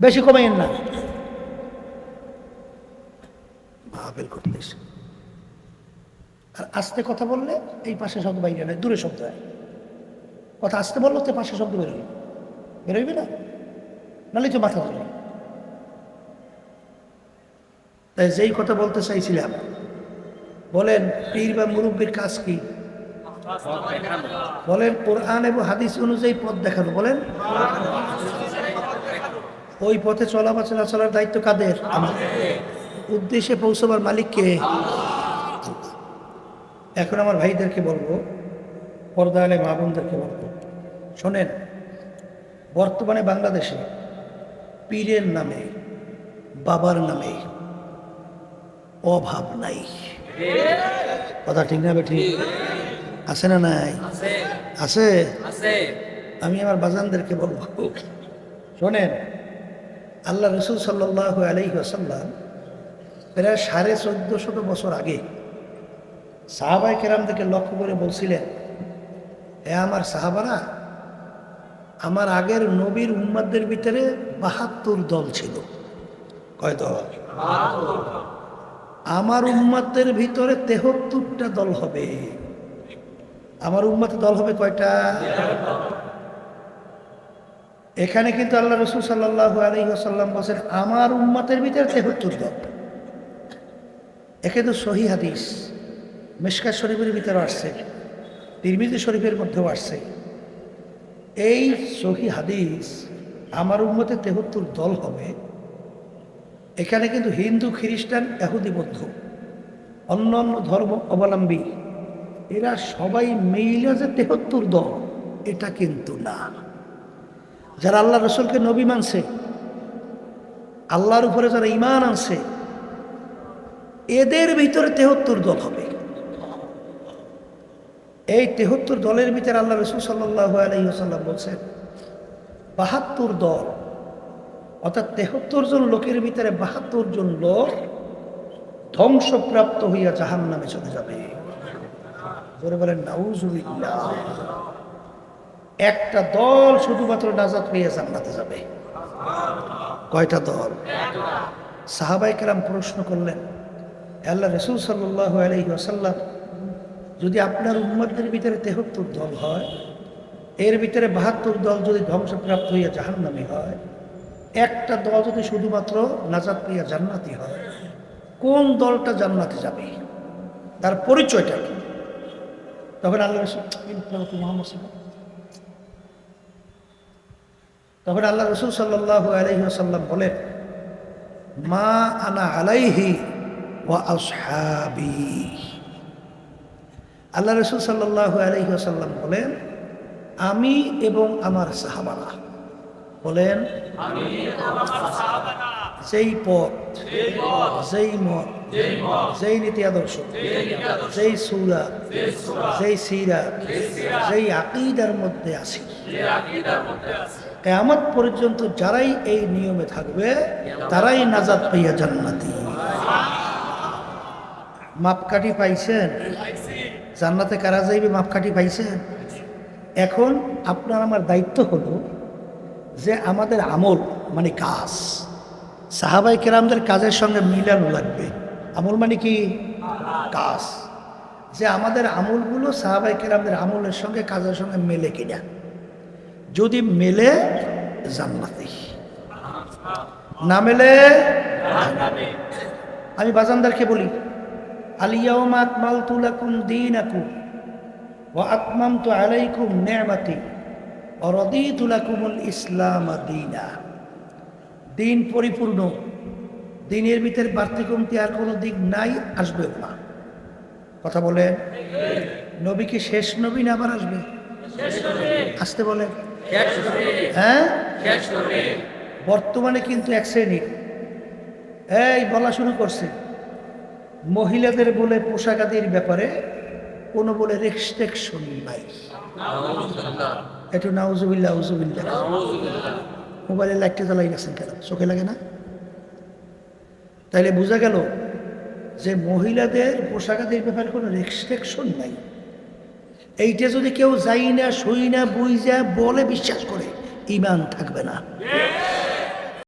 বেশি কমাইন না। আর আস্তে কথা বললে এই পাশে শব্দ বাইরে নয়, দূরে শব্দ হয়। কথা আসতে বলল তো পাশে শব্দ বেরোবে বেরোইবে না? নাহলে তো মাথা ধরে তাই যেই কথা বলতে চাইছিলাম, বলেন, পীর বা মুরব্বীর কাজ কি? বলেন, কোরআন এবং হাদিস অনুযায়ী পথ দেখানো, বলেন। ওই পথে চলা বা চলা চলার দায়িত্ব কাদের? উদ্দেশ্যে পৌঁছবার মালিককে এখন আমার ভাইদেরকে বলব পর্দা আলে মা বোনদেরকে বলব। শোনেন বর্তমানে বাংলাদেশে পীরের নামে বাবার নামে অভাব নাই। কথা ঠিক না বেঠি আছে না নাই? আছে। আমি আমার বাজানদেরকে বলব শোনেন আল্লাহ রসুল সাল্লাহ আলহি আসাল্লাম প্রায় সাড়ে চোদ্দ শত বছর আগে সাহাবাই কেরামদেরকে লক্ষ্য করে বলছিলেন, এ আমার সাহাবারা, আমার আগের নবীর উম্মাদের ভিতরে বাহাত্তর দল ছিল। কয় দল? আমার উম্মাদের ভিতরে তেহত্তরটা দল হবে। আমার উম্মাতে দল হবে কয়টা? এখানে কিন্তু আল্লাহ রসুল সাল্লাহ আলী আসাল্লাম বলছেন আমার উম্মাতের ভিতরে তেহত্তর দল একে তো সহি হাদিস মেশকা শরীফের ভিতরে আসছে, তিরমিজি শরীফের মধ্যেও আসছে। এই সহি হাদিস, আমার উম্মতে তেহত্তর দল হবে। এখানে কিন্তু হিন্দু, খ্রিস্টান এহুদি বৌদ্ধ, অন্য অন্য ধর্ম অবলম্বী, এরা সবাই মিলে যে তেহত্তর দল, এটা কিন্তু না। যারা আল্লাহ রসুলকে নবী মানছে, আল্লাহর উপরে যারা ইমান আনছে, এদের ভিতরে তেহত্তর দল হবে। এই তেহত্তর দলের ভিতরে আল্লাহ রসুল সাল্লাহ আলহিহাল্লাম বলছেন, বাহাত্তর দল, অর্থাৎ তেহত্তর জন লোকের ভিতরে বাহাত্তর জন লোক ধ্বংসপ্রাপ্ত হইয়া জাহান নামে চলে যাবে। বলেন, নাউজুবিল্লাহ। একটা দল শুধুমাত্র নাজাত হইয়া জান্নাতে যাবে। কয়টা দল? সাহাবাই কেরাম প্রশ্ন করলেন, আল্লাহ রসুল সাল্লাহ আলহি আসাল্লাম যদি আপনার উম্মদের ভিতরে তেহত্তর দল হয়, এর ভিতরে বাহাত্তর দল যদি ধ্বংসপ্রাপ্ত হইয়া জাহান্নামি হয়, একটা দল যদি শুধুমাত্র নাজাত পাইয়া জান্নাতি হয়, কোন দলটা জান্নাতে যাবে? তার পরিচয়টা কি? তখন আল্লাহ রসুল মোহাম্মদ তখন আল্লাহ রসুল সাল্লাহ আলহি আসাল্লাম বলেন, মা আনা আলাইহি ওয়া আসহাবি। আল্লাহ রসুল সাল্লাহ আলহি আসাল্লাম বলেন, আমি এবং আমার সাহাবারা। বলেন যেই পথ। যেই মত। যেই নীতি আদর্শ। যেই সুরা। যেই সিরা। যেই আকিদার মধ্যে আছি কেয়ামত পর্যন্ত যারাই এই নিয়মে থাকবে তারাই নাজাদ পাইয়া জান্নাতি। মাপকাঠি পাইছেন? জান্নাতে কারা যাইবে মাপকাঠি পাইছেন? এখন আপনার আমার দায়িত্ব হলো যে আমাদের আমল মানে কাজ। সাহাবাই কেরামদের কাজের সঙ্গে মিলানো লাগবে। আমল মানে কি? কাজ। যে আমাদের আমলগুলো সাহাবাই কেরামদের আমলের সঙ্গে কাজের সঙ্গে মেলে কিনা। যদি মেলে, জান্নাতি। না মেলে আমি বাজানদারকে বলি আলিয়াউম আকমাল তুলাকুম দিন আকু ও আকমাম তো আলাইকুম নেমাতি অরদিতুলাকুমুল ইসলাম দিনা। দিন পরিপূর্ণ। দিনের ভিতরে বাড়তি কমতি আর কোনো দিক নাই আসবেও না। কথা বলেন নবী কি শেষ নবী না আবার আসবে? আসতে বলেন হ্যাঁ? বর্তমানে কিন্তু এক শ্রেণির। এই বলা শুরু করছে। মহিলাদের বলে পোশাকাদির ব্যাপারে কোনো বলে রেস্ট্রিকশন নাই। একটু নাউজুবিল্লা উজুবিল্লা মোবাইলে লাইটটা জ্বালাই গেছেন কেন? চোখে লাগে না? তাইলে বোঝা গেল যে মহিলাদের পোশাকাদের ব্যাপারে কোনো রেস্ট্রিকশন নাই। এইটা যদি কেউ যাই না, শুই না বুঝা বলে বিশ্বাস করে ইমান থাকবে না।